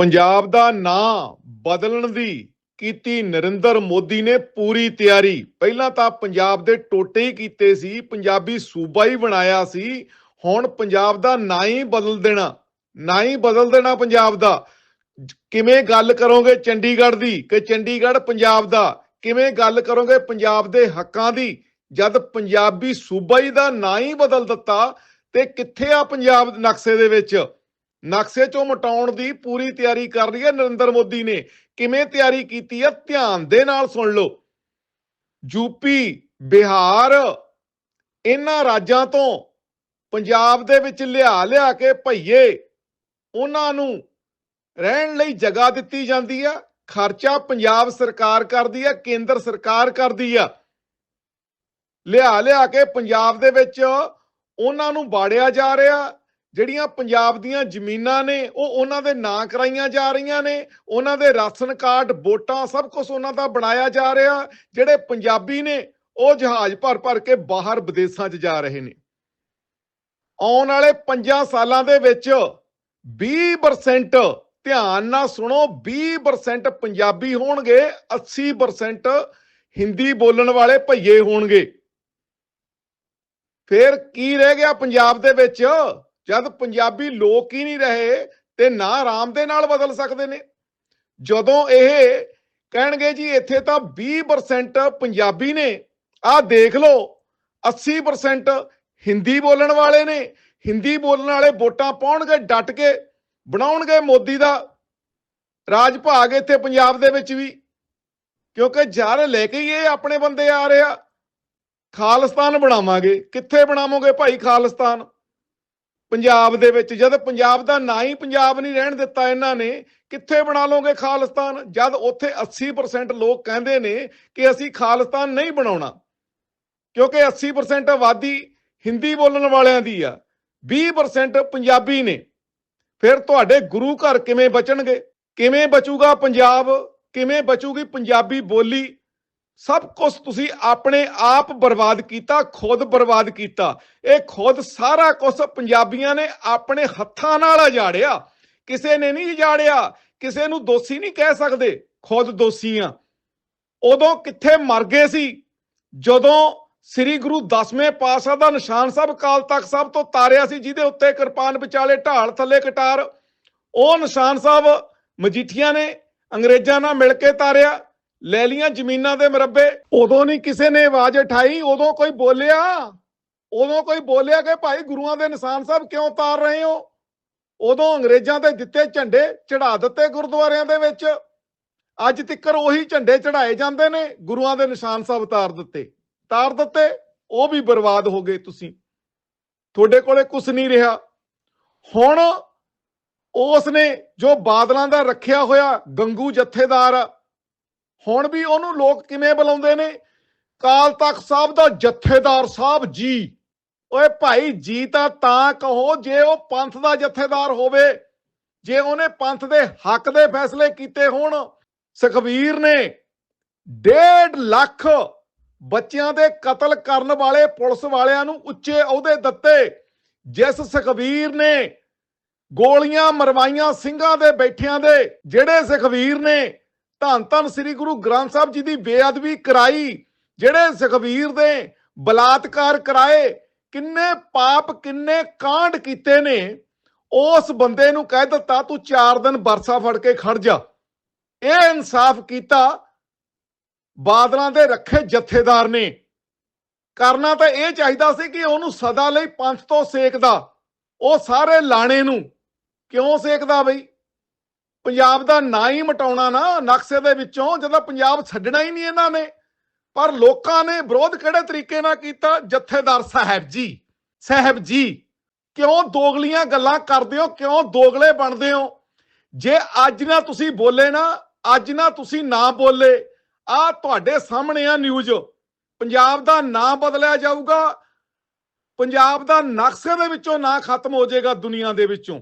ਪੰਜਾਬ ਦਾ ਨਾਂ ਬਦਲਣ ਦੀ ਕੀਤੀ ਨਰਿੰਦਰ ਮੋਦੀ ਨੇ ਪੂਰੀ ਤਿਆਰੀ। ਪਹਿਲਾਂ ਤਾਂ ਪੰਜਾਬ ਦੇ ਟੋਟੇ ਹੀ ਕੀਤੇ ਸੀ, ਪੰਜਾਬੀ ਸੂਬਾ ਹੀ ਬਣਾਇਆ ਸੀ। ਹੁਣ ਪੰਜਾਬ ਦਾ ਨਾਂ ਹੀ ਬਦਲ ਦੇਣਾ, ਨਾਂ ਹੀ ਬਦਲ ਦੇਣਾ ਪੰਜਾਬ ਦਾ। ਕਿਵੇਂ ਗੱਲ ਕਰੋਗੇ ਚੰਡੀਗੜ੍ਹ ਦੀ? ਕਿ ਚੰਡੀਗੜ੍ਹ ਪੰਜਾਬ ਦਾ? ਕਿਵੇਂ ਗੱਲ ਕਰੋਗੇ ਪੰਜਾਬ ਦੇ ਹੱਕਾਂ ਦੀ? ਜਦ ਪੰਜਾਬੀ ਸੂਬਾ ਹੀ ਦਾ ਨਾਂ ਹੀ ਬਦਲ ਦਿੱਤਾ, ਤੇ ਕਿੱਥੇ ਆ ਪੰਜਾਬ ਨਕਸ਼ੇ ਦੇ ਵਿੱਚ? ਨਕਸ਼ੇ ਚੋਂ ਮਟਾਉਣ ਦੀ ਪੂਰੀ ਤਿਆਰੀ ਕਰ ਰਹੀ ਹੈ ਨਰਿੰਦਰ ਮੋਦੀ ਨੇ। ਕਿਵੇਂ ਤਿਆਰੀ ਕੀਤੀ ਹੈ? ਧਿਆਨ ਦੇ ਨਾਲ ਸੁਣ ਲਓ। ਯੂਪੀ ਬਿਹਾਰ, ਇਹਨਾਂ ਰਾਜਾਂ ਤੋਂ ਪੰਜਾਬ ਦੇ ਵਿੱਚ ਲਿਆ ਲਿਆ ਕੇ ਭਈਏ, ਉਹਨਾਂ ਨੂੰ ਰਹਿਣ ਲਈ ਜਗ੍ਹਾ ਦਿੱਤੀ ਜਾਂਦੀ ਆ ਖਰਚਾ ਪੰਜਾਬ ਸਰਕਾਰ ਕਰਦੀ ਆ ਕੇਂਦਰ ਸਰਕਾਰ ਕਰਦੀ ਆ ਲਿਆ ਲਿਆ ਕੇ ਪੰਜਾਬ ਦੇ ਵਿੱਚ ਉਹਨਾਂ ਨੂੰ ਬਾੜਿਆ ਜਾ ਰਿਹਾ। ਜਿਹੜੀਆਂ ਪੰਜਾਬ ਦੀਆਂ ਜ਼ਮੀਨਾਂ ਨੇ, ਉਹ ਉਹਨਾਂ ਦੇ ਨਾਂ ਕਰਾਈਆਂ ਜਾ ਰਹੀਆਂ ਨੇ, ਉਹਨਾਂ ਦੇ ਰਾਸ਼ਨ ਕਾਰਡ, ਵੋਟਾਂ, ਸਭ ਕੁਝ ਉਹਨਾਂ ਦਾ ਬਣਾਇਆ ਜਾ ਰਿਹਾ। ਜਿਹੜੇ ਪੰਜਾਬੀ ਨੇ, ਉਹ ਜਹਾਜ਼ ਭਰ ਭਰ ਕੇ ਬਾਹਰ ਵਿਦੇਸ਼ਾਂ 'ਚ ਜਾ ਰਹੇ ਨੇ। ਆਉਣ ਵਾਲੇ 5 ਸਾਲਾਂ ਦੇ ਵਿੱਚ 20% ਧਿਆਨ ਨਾਲ ਸੁਣੋ 20% ਪੰਜਾਬੀ ਹੋਣਗੇ 80% ਹਿੰਦੀ ਬੋਲਣ ਵਾਲੇ ਭਈਏ ਹੋਣਗੇ। ਫਿਰ ਕੀ ਰਹਿ ਗਿਆ ਪੰਜਾਬ ਦੇ ਵਿੱਚ? ਜਦ ਪੰਜਾਬੀ ਲੋਕ ਹੀ ਨਹੀਂ ਰਹੇ ਤੇ ਨਾ ਆਰਾਮ ਦੇ ਨਾਲ ਬਦਲ ਸਕਦੇ ਨੇ। ਜਦੋਂ ਇਹ ਕਹਿਣਗੇ ਜੀ ਇੱਥੇ ਤਾਂ 20% ਪੰਜਾਬੀ ਨੇ, ਆਹ ਦੇਖ ਲਓ 80% ਹਿੰਦੀ ਬੋਲਣ ਵਾਲੇ ਨੇ। ਹਿੰਦੀ ਬੋਲਣ ਵਾਲੇ ਵੋਟਾਂ ਪਾਉਣਗੇ, ਡਟ ਕੇ ਬਣਾਉਣਗੇ ਮੋਦੀ ਦਾ ਰਾਜ ਭਾਗ ਇੱਥੇ ਪੰਜਾਬ ਦੇ ਵਿੱਚ ਵੀ। ਕਿਉਂਕਿ ਜਰ ਲੈ ਕੇ ਹੀ ਇਹ ਆਪਣੇ ਬੰਦੇ ਆ ਰਿਹਾ, ਖਾਲਿਸਤਾਨ ਬਣਾਵਾਂਗੇ। ਕਿੱਥੇ ਬਣਾਵੋਗੇ ਭਾਈ ਖਾਲਿਸਤਾਨ? ਪੰਜਾਬ ਦੇ ਵਿੱਚ, ਜਦ ਪੰਜਾਬ ਦਾ ਨਾਂ ਹੀ ਪੰਜਾਬ ਨਹੀਂ ਰਹਿਣ ਦਿੱਤਾ ਇਹਨਾਂ ਨੇ, ਕਿੱਥੇ ਬਣਾ ਲਓਗੇ ਖਾਲਿਸਤਾਨ? ਜਦ ਉੱਥੇ 80% ਲੋਕ ਕਹਿੰਦੇ ਨੇ ਕਿ ਅਸੀਂ ਖਾਲਿਸਤਾਨ ਨਹੀਂ ਬਣਾਉਣਾ, ਕਿਉਂਕਿ 80% ਆਬਾਦੀ ਹਿੰਦੀ ਬੋਲਣ ਵਾਲਿਆਂ ਦੀ ਆ 20% ਪੰਜਾਬੀ ਨੇ। ਫਿਰ ਤੁਹਾਡੇ ਗੁਰੂ ਘਰ ਕਿਵੇਂ ਬਚਣਗੇ? ਕਿਵੇਂ ਬਚੂਗਾ ਪੰਜਾਬ? ਕਿਵੇਂ ਬਚੂਗੀ ਪੰਜਾਬੀ ਬੋਲੀ? ਸਭ ਕੁਝ ਤੁਸੀਂ ਆਪਣੇ ਆਪ ਬਰਬਾਦ ਕੀਤਾ, ਖੁਦ ਬਰਬਾਦ ਕੀਤਾ। ਇਹ ਖੁਦ ਸਾਰਾ ਕੁਝ ਪੰਜਾਬੀਆਂ ਨੇ ਆਪਣੇ ਹੱਥਾਂ ਨਾਲ ਉਜਾੜਿਆ। ਕਿਸੇ ਨੇ ਨਹੀਂ ਉਜਾੜਿਆ, ਕਿਸੇ ਨੂੰ ਦੋਸ਼ੀ ਨਹੀਂ ਕਹਿ ਸਕਦੇ, ਖੁਦ ਦੋਸ਼ੀ ਆ। ਉਦੋਂ ਕਿੱਥੇ ਮਰ ਗਏ ਸੀ? ਜਦੋਂ ਸ੍ਰੀ ਗੁਰੂ ਦਸਵੇਂ ਪਾਤਸ਼ਾਹ ਦਾ ਨਿਸ਼ਾਨ ਸਾਹਿਬ ਕਾਲ ਤੱਕ ਸਾਹਿਬ ਤੋਂ ਤਾਰਿਆ ਸੀ, ਜਿਹਦੇ ਉੱਤੇ ਕਿਰਪਾਨ ਵਿਚਾਲੇ ਢਾਲ ਥੱਲੇ ਕਟਾਰ ਉਹ ਨਿਸ਼ਾਨ ਸਾਹਿਬ ਮਜੀਠੀਆਂ ਨੇ ਅੰਗਰੇਜ਼ਾਂ ਨਾਲ ਮਿਲ ਕੇ ਤਾਰਿਆ। ਲੈ ਲੀਆਂ ਜ਼ਮੀਨਾਂ ਦੇ ਮਰੱਬੇ। ਉਦੋਂ ਨਹੀਂ ਕਿਸੇ ਨੇ ਆਵਾਜ਼ ਉਠਾਈ, ਉਦੋਂ ਕੋਈ ਬੋਲਿਆ। ਉਦੋਂ ਕੋਈ ਬੋਲਿਆ ਕਿ ਭਾਈ ਗੁਰੂਆਂ ਦੇ ਨਿਸ਼ਾਨ ਸਾਹਿਬ ਕਿਉਂ ਉਤਾਰ ਰਹੇ ਹੋ? ਉਦੋਂ ਅੰਗਰੇਜ਼ਾਂ ਦੇ ਦਿੱਤੇ ਝੰਡੇ ਚੜਾ ਦਿੱਤੇ ਗੁਰਦੁਆਰਿਆਂ ਦੇ ਵਿੱਚ। ਅੱਜ ਤਿੱਕਰ ਉਹੀ ਝੰਡੇ ਚੜਾਏ ਜਾਂਦੇ ਨੇ, ਗੁਰੂਆਂ ਦੇ ਨਿਸ਼ਾਨ ਸਾਹਿਬ ਉਤਾਰ ਦਿੱਤੇ। ਤਾਰ ਦਿੱਤੇ, ਉਹ ਵੀ ਬਰਬਾਦ ਹੋ ਗਏ ਤੁਸੀਂ। ਤੁਹਾਡੇ ਕੋਲੇ ਕੁਝ ਨਹੀਂ ਰਿਹਾ। ਹੁਣ ਉਸ ਨੇ ਜੋ ਬਾਦਲਾਂ ਦਾ ਰੱਖਿਆ ਹੋਇਆ, ਗੰਗੂ ਜਥੇਦਾਰ ਹੁਣ ਵੀ ਉਹਨੂੰ ਲੋਕ ਕਿਵੇਂ ਬੁਲਾਉਂਦੇ ਨੇ? ਕਾਲ ਤਖਤ ਸਾਹਿਬ ਦਾ ਜਥੇਦਾਰ ਸਾਹਿਬ ਜੀ। ਓਏ ਭਾਈ ਜੀ ਤਾਂ ਤਾਂ ਕਹੋ ਜੇ ਉਹ ਪੰਥ ਦਾ ਜਥੇਦਾਰ ਹੋਵੇ, ਜੇ ਉਹਨੇ ਪੰਥ ਦੇ ਹੱਕ ਦੇ ਫੈਸਲੇ ਕੀਤੇ ਹੋਣ। ਸੁਖਵੀਰ ਨੇ 1.5 ਲੱਖ ਬੱਚਿਆਂ ਦੇ ਕਤਲ ਕਰਨ ਵਾਲੇ ਪੁਲਿਸ ਵਾਲਿਆਂ ਨੂੰ ਉੱਚੇ ਅਹੁਦੇ ਦਿੱਤੇ, ਜਿਸ ਸੁਖਵੀਰ ਨੇ ਗੋਲੀਆਂ ਮਰਵਾਈਆਂ ਸਿੰਘਾਂ ਦੇ ਬੈਠਿਆਂ ਦੇ, ਜਿਹੜੇ ਸੁਖਵੀਰ ਨੇ ਧੰਨ ਧੰਨ ਸ੍ਰੀ ਗੁਰੂ ਗ੍ਰੰਥ ਸਾਹਿਬ ਜੀ ਦੀ ਬੇਅਦਬੀ ਕਰਾਈ, ਜਿਹੜੇ ਸੁਖਵੀਰ ਦੇ ਬਲਾਤਕਾਰ ਕਰਾਏ, ਕਿੰਨੇ ਪਾਪ, ਕਿੰਨੇ ਕਾਂਡ ਕੀਤੇ ਨੇ, ਉਸ ਬੰਦੇ ਨੂੰ ਕਹਿ ਦਿੱਤਾ, ਤੂੰ 4 ਦਿਨ ਬਰਸਾ ਫੜ ਕੇ ਖੜ ਜਾ। ਇਹ ਇਨਸਾਫ ਕੀਤਾ ਬਾਦਲਾਂ ਦੇ ਰੱਖੇ ਜਥੇਦਾਰ ਨੇ। ਕਰਨਾ ਤਾਂ ਇਹ ਚਾਹੀਦਾ ਸੀ ਕਿ ਉਹਨੂੰ ਸਦਾ ਲਈ ਪੰਥ ਤੋਂ ਸੇਕਦਾ, ਉਹ ਸਾਰੇ ਲਾਣੇ ਨੂੰ। ਕਿਉਂ ਸੇਕਦਾ ਬਈ? ਪੰਜਾਬ ਦਾ ਨਾਂ ਹੀ ਮਟਾਉਣਾ ਨਾ, ਨਕਸ਼ੇ ਦੇ ਵਿੱਚੋਂ, ਜਦੋਂ ਪੰਜਾਬ ਛੱਡਣਾ ਹੀ ਨਹੀਂ ਇਹਨਾਂ ਨੇ। ਪਰ ਲੋਕਾਂ ਨੇ ਵਿਰੋਧ ਕਿਹੜੇ ਤਰੀਕੇ ਨਾਲ ਕੀਤਾ? ਜਥੇਦਾਰ ਸਾਹਿਬ ਜੀ ਸਾਹਿਬ ਜੀ, ਕਿਉਂ ਦੋਗਲੀਆਂ ਗੱਲਾਂ ਕਰਦੇ ਹੋ? ਕਿਉਂ ਦੋਗਲੇ ਬਣਦੇ ਹੋ? ਜੇ ਅੱਜ ਨਾ ਤੁਸੀਂ ਬੋਲੇ ਨਾ, ਅੱਜ ਨਾ ਤੁਸੀਂ ਨਾ ਬੋਲੇ, ਆ ਤੁਹਾਡੇ ਸਾਹਮਣੇ ਆ ਨਿਊਜ਼। ਪੰਜਾਬ ਦਾ ਨਾਂ ਬਦਲਿਆ ਜਾਊਗਾ। ਪੰਜਾਬ ਦਾ ਨਕਸ਼ੇ ਦੇ ਵਿੱਚੋਂ ਨਾਂ ਖਤਮ ਹੋ ਜਾਏਗਾ ਦੁਨੀਆ ਦੇ ਵਿੱਚੋਂ।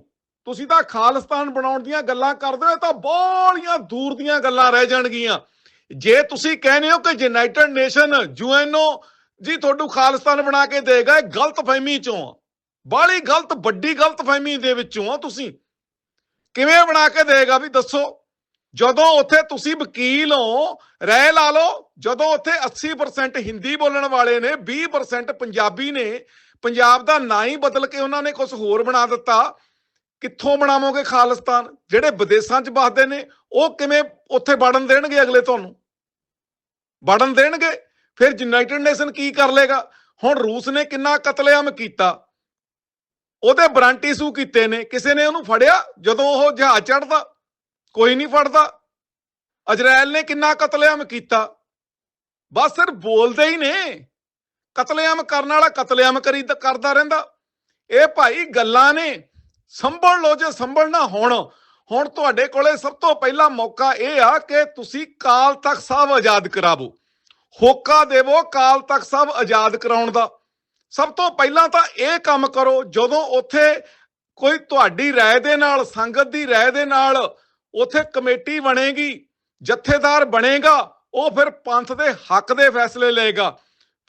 ਤੁਸੀਂ ਤਾਂ ਖਾਲਿਸਤਾਨ ਬਣਾਉਣ ਦੀਆਂ ਗੱਲਾਂ ਕਰਦੇ ਹੋ ਤਾਂ ਬੋਲੀਆਂ ਦੂਰ ਦੀਆਂ ਗੱਲਾਂ ਰਹਿ ਜਾਣਗੀਆਂ। ਜੇ ਤੁਸੀਂ ਕਹਿੰਦੇ ਹੋ ਕਿ ਯੂਨਾਈਟਿਡ ਨੇਸ਼ਨ ਯੂਐਨਓ, ਜੀ ਤੁਹਾਨੂੰ ਖਾਲਿਸਤਾਨ ਬਣਾ ਕੇ ਦੇਗਾ, ਇਹ ਗਲਤ ਫਹਿਮੀ ਚੋਂ ਬਾਲੀ ਗਲਤ, ਵੱਡੀ ਗਲਤ ਫਹਿਮੀ ਦੇ ਵਿੱਚੋਂ ਆ ਤੁਸੀਂ। ਕਿਵੇਂ ਬਣਾ ਕੇ ਦੇਗਾ ਵੀ ਦੱਸੋ? ਜਦੋਂ ਉੱਥੇ ਤੁਸੀਂ ਵਕੀਲ ਹੋ ਰਹਿ ਲਾ ਲਓ, ਜਦੋਂ ਉੱਥੇ 80% ਹਿੰਦੀ ਬੋਲਣ ਵਾਲੇ ਨੇ 20% ਪੰਜਾਬੀ ਨੇ, ਪੰਜਾਬ ਦਾ ਨਾਂ ਹੀ ਬਦਲ ਕੇ ਉਹਨਾਂ ਨੇ ਕੁਝ ਹੋਰ ਬਣਾ ਦਿੱਤਾ। ਕਿੱਥੋਂ ਬਣਾਵੋਗੇ ਖਾਲਿਸਤਾਨ? ਜਿਹੜੇ ਵਿਦੇਸ਼ਾਂ 'ਚ ਵਸਦੇ ਨੇ, ਉਹ ਕਿਵੇਂ ਉੱਥੇ ਵੜਨ ਦੇਣਗੇ ਅਗਲੇ ਤੁਹਾਨੂੰ? ਵੜਨ ਦੇਣਗੇ? ਫਿਰ ਯੂਨਾਈਟਿਡ ਨੇਸ਼ਨ ਕੀ ਕਰ ਲੇਗਾ ਹੁਣ ਰੂਸ ਨੇ ਕਿੰਨਾ ਕਤਲੇਆਮ ਕੀਤਾ? ਉਹਦੇ ਵਾਰੰਟੀ ਸੂ ਕੀਤੇ ਨੇ। ਕਿਸੇ ਨੇ ਉਹਨੂੰ ਫੜਿਆ? ਜਦੋਂ ਉਹ ਜਹਾਜ਼ ਚੜਦਾ ਕੋਈ ਨਹੀਂ ਫੜਦਾ। ਇਜ਼ਰਾਈਲ ਨੇ ਕਿੰਨਾ ਕਤਲੇਆਮ ਕੀਤਾ? ਬਸ ਸਿਰ ਬੋਲਦੇ ਹੀ ਨੇ। ਕਤਲੇਆਮ ਕਰਨ ਵਾਲਾ ਕਤਲੇਆਮ ਕਰੀ, ਕਰਦਾ ਰਹਿੰਦਾ। ਇਹ ਭਾਈ ਗੱਲਾਂ ਨੇ। ਸੰਭਲ ਲਓ ਜੇ ਸੰਭਲਣਾ ਹੁਣ ਹੁਣ ਤੁਹਾਡੇ ਕੋਲੇ ਸਭ ਤੋਂ ਪਹਿਲਾ ਮੌਕਾ ਇਹ ਆ ਕਿ ਤੁਸੀਂ ਕਾਲ ਤੱਕ ਸਾਹਿਬ ਆਜ਼ਾਦ ਕਰਾਵੋ ਹੋਕਾ ਦੇਵੋ ਕਾਲ ਤੱਕ ਸਾਹਿਬ ਆਜ਼ਾਦ ਕਰਾਉਣ ਦਾ ਸਭ ਤੋਂ ਪਹਿਲਾਂ ਤਾਂ ਇਹ ਕੰਮ ਕਰੋ ਜਦੋਂ ਉੱਥੇ ਕੋਈ ਤੁਹਾਡੀ رائے ਦੇ ਨਾਲ ਸੰਗਤ ਦੀ رائے ਦੇ ਨਾਲ ਉੱਥੇ ਕਮੇਟੀ ਬਣੇਗੀ ਜਥੇਦਾਰ ਬਣੇਗਾ ਉਹ ਫਿਰ ਪੰਥ ਦੇ ਹੱਕ ਦੇ ਫੈਸਲੇ ਲਏਗਾ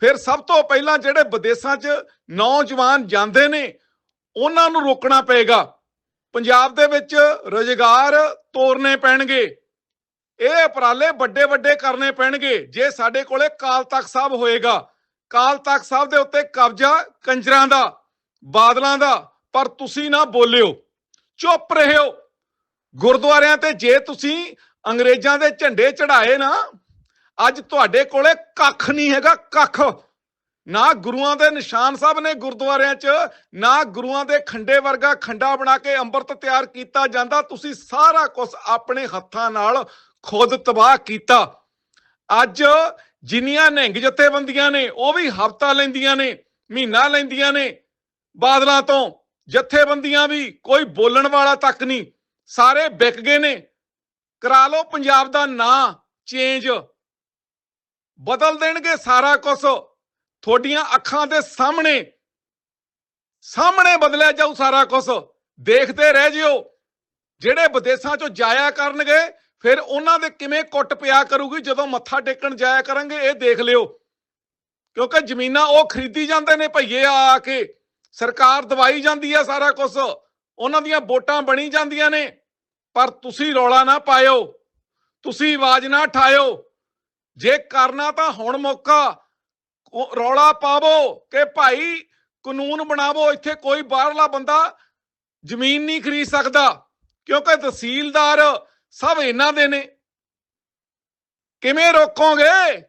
ਫਿਰ ਸਭ ਤੋਂ ਪਹਿਲਾਂ ਜਿਹੜੇ ਵਿਦੇਸ਼ਾਂ 'ਚ ਨੌਜਵਾਨ ਜਾਂਦੇ ਨੇ ਉਹਨਾਂ ਨੂੰ ਰੋਕਣਾ ਪਏਗਾ। ਪੰਜਾਬ ਦੇ ਵਿੱਚ ਰੋਜ਼ਗਾਰ ਤੋਰਨੇ ਪੈਣਗੇ। ਇਹ ਉਪਰਾਲੇ ਵੱਡੇ ਵੱਡੇ ਕਰਨੇ ਪੈਣਗੇ। ਜੇ ਸਾਡੇ ਕੋਲੇ ਕਾਲ ਤਖਤ ਸਾਹਿਬ ਹੋਏਗਾ ਕਾਲ ਤਖਤ ਸਾਹਿਬ ਦੇ ਉੱਤੇ ਕਬਜ਼ਾ ਕੰਜਰਾਂ ਦਾ, ਬਾਦਲਾਂ ਦਾ, ਪਰ ਤੁਸੀਂ ਨਾ ਬੋਲਿਓ। ਚੁੱਪ ਰਹਿਓ। ਗੁਰਦੁਆਰਿਆਂ ਤੇ ਜੇ ਤੁਸੀਂ ਅੰਗਰੇਜ਼ਾਂ ਦੇ ਝੰਡੇ ਚੜਾਏ ਨਾ, ਅੱਜ ਤੁਹਾਡੇ ਕੋਲੇ ਕੱਖ ਨਹੀਂ ਹੈਗਾ, ਕੱਖ। ਨਾ ਗੁਰੂਆਂ ਦੇ ਨਿਸ਼ਾਨ ਸਾਹਿਬ ਨੇ ਗੁਰਦੁਆਰਿਆਂ 'ਚ, ਨਾ ਗੁਰੂਆਂ ਦੇ ਖੰਡੇ ਵਰਗਾ ਖੰਡਾ ਬਣਾ ਕੇ ਅੰਮ੍ਰਿਤ ਤਿਆਰ ਕੀਤਾ ਜਾਂਦਾ, ਤੁਸੀਂ ਸਾਰਾ ਕੁਝ ਆਪਣੇ ਹੱਥਾਂ ਨਾਲ ਖੁਦ ਤਬਾਹ ਕੀਤਾ। ਅੱਜ ਜਿੰਨੀਆਂ ਨਿਹੰਗ ਜਥੇਬੰਦੀਆਂ ਨੇ, ਉਹ ਵੀ ਹਫਤਾ ਲੈਂਦੀਆਂ ਨੇ, ਮਹੀਨਾ ਲੈਂਦੀਆਂ ਨੇ। ਬਾਦਲਾਂ ਤੋਂ ਜਥੇਬੰਦੀਆਂ ਵੀ ਕੋਈ ਬੋਲਣ ਵਾਲਾ ਤੱਕ ਨਹੀਂ, ਸਾਰੇ ਵਿਕ ਗਏ ਨੇ। ਕਰਾ ਲਓ, ਪੰਜਾਬ ਦਾ ਨਾਂ ਚੇਂਜ ਬਦਲ ਦੇਣਗੇ ਸਾਰਾ ਕੁਝ ਤੁਹਾਡੀਆਂ ਅੱਖਾਂ ਦੇ ਸਾਹਮਣੇ। ਸਾਹਮਣੇ ਬਦਲਿਆ ਜਾਊ ਸਾਰਾ ਕੁਝ ਦੇਖਦੇ ਰਹਿ ਜਿਓ। ਜਿਹੜੇ ਵਿਦੇਸ਼ਾਂ ਚੋਂ ਜਾਇਆ ਕਰਨਗੇ, ਫਿਰ ਉਹਨਾਂ ਦੇ ਕਿਵੇਂ ਕੁੱਟ ਪਿਆ ਕਰੂਗੀ? ਜਦੋਂ ਮੱਥਾ ਟੇਕਣ ਜਾਇਆ ਕਰਾਂਗੇ ਇਹ ਦੇਖ ਲਿਓ। ਕਿਉਂਕਿ ਜ਼ਮੀਨਾਂ ਉਹ ਖਰੀਦੀ ਜਾਂਦੇ ਨੇ ਭਈਏ ਆ ਆ ਕੇ। ਸਰਕਾਰ ਦਵਾਈ ਜਾਂਦੀ ਆ ਸਾਰਾ ਕੁਝ ਉਹਨਾਂ ਦੀਆਂ ਵੋਟਾਂ ਬਣੀ ਜਾਂਦੀਆਂ ਨੇ। ਪਰ ਤੁਸੀਂ ਰੌਲਾ ਨਾ ਪਾਇਓ। ਤੁਸੀਂ ਆਵਾਜ਼ ਨਾ ਠਾਇਓ। ਜੇ ਕਰਨਾ ਤਾਂ ਹੁਣ ਮੌਕਾ। ਰੌਲਾ ਪਾਵੋ ਕਿ ਭਾਈ ਕਾਨੂੰਨ ਬਣਾਵੋ, ਇੱਥੇ ਕੋਈ ਬਾਹਰਲਾ ਬੰਦਾ ਜ਼ਮੀਨ ਨਹੀਂ ਖਰੀਦ ਸਕਦਾ। ਕਿਉਂਕਿ ਤਹਿਸੀਲਦਾਰ ਸਭ ਇਹਨਾਂ ਦੇ ਨੇ। ਕਿਵੇਂ ਰੋਕੋਗੇ?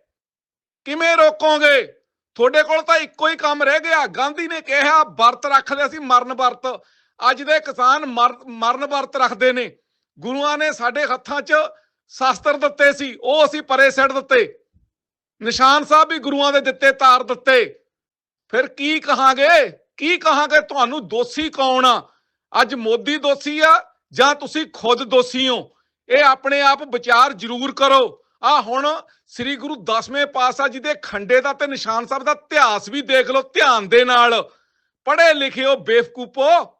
ਕਿਵੇਂ ਰੋਕੋਗੇ? ਤੁਹਾਡੇ ਕੋਲ ਤਾਂ ਇੱਕੋ ਹੀ ਕੰਮ ਰਹਿ ਗਿਆ। ਗਾਂਧੀ ਨੇ ਕਿਹਾ, ਵਰਤ ਰੱਖਦੇ ਸੀ, ਮਰਨ ਵਰਤ। ਅੱਜ ਦੇ ਕਿਸਾਨ ਮਰ- ਮਰਨ ਵਰਤ ਰੱਖਦੇ ਨੇ। ਗੁਰੂਆਂ ਨੇ ਸਾਡੇ ਹੱਥਾਂ 'ਚ ਸ਼ਾਸਤਰ ਦਿੱਤੇ ਸੀ। ਉਹ ਅਸੀਂ ਪਰੇ ਸਿੱਟ ਦਿੱਤੇ। ਨਿਸ਼ਾਨ ਸਾਹਿਬ ਵੀ ਗੁਰੂਆਂ ਦੇ ਦਿੱਤੇ, ਤਾਰ ਦਿੱਤੇ। ਫਿਰ ਕੀ ਕਹਾਂਗੇ? ਕੀ ਕਹਾਂਗੇ? ਤੁਹਾਨੂੰ ਦੋਸ਼ੀ ਕੌਣ ਆ? ਅੱਜ ਮੋਦੀ ਦੋਸ਼ੀ ਆ ਜਾਂ ਤੁਸੀਂ ਖੁਦ ਦੋਸ਼ੀ ਹੋ? ਇਹ ਆਪਣੇ ਆਪ ਵਿਚਾਰ ਜ਼ਰੂਰ ਕਰੋ। ਆ ਹੁਣ ਸ੍ਰੀ ਗੁਰੂ ਦਸਵੇਂ ਪਾਤਸ਼ਾਹ ਜੀ ਦੇ ਖੰਡੇ ਦਾ ਤੇ ਨਿਸ਼ਾਨ ਸਾਹਿਬ ਦਾ ਇਤਿਹਾਸ ਵੀ ਦੇਖ ਲਓ ਧਿਆਨ ਦੇ ਨਾਲ। ਪੜ੍ਹੇ ਲਿਖਿਓ ਬੇਵਕੂਫੋ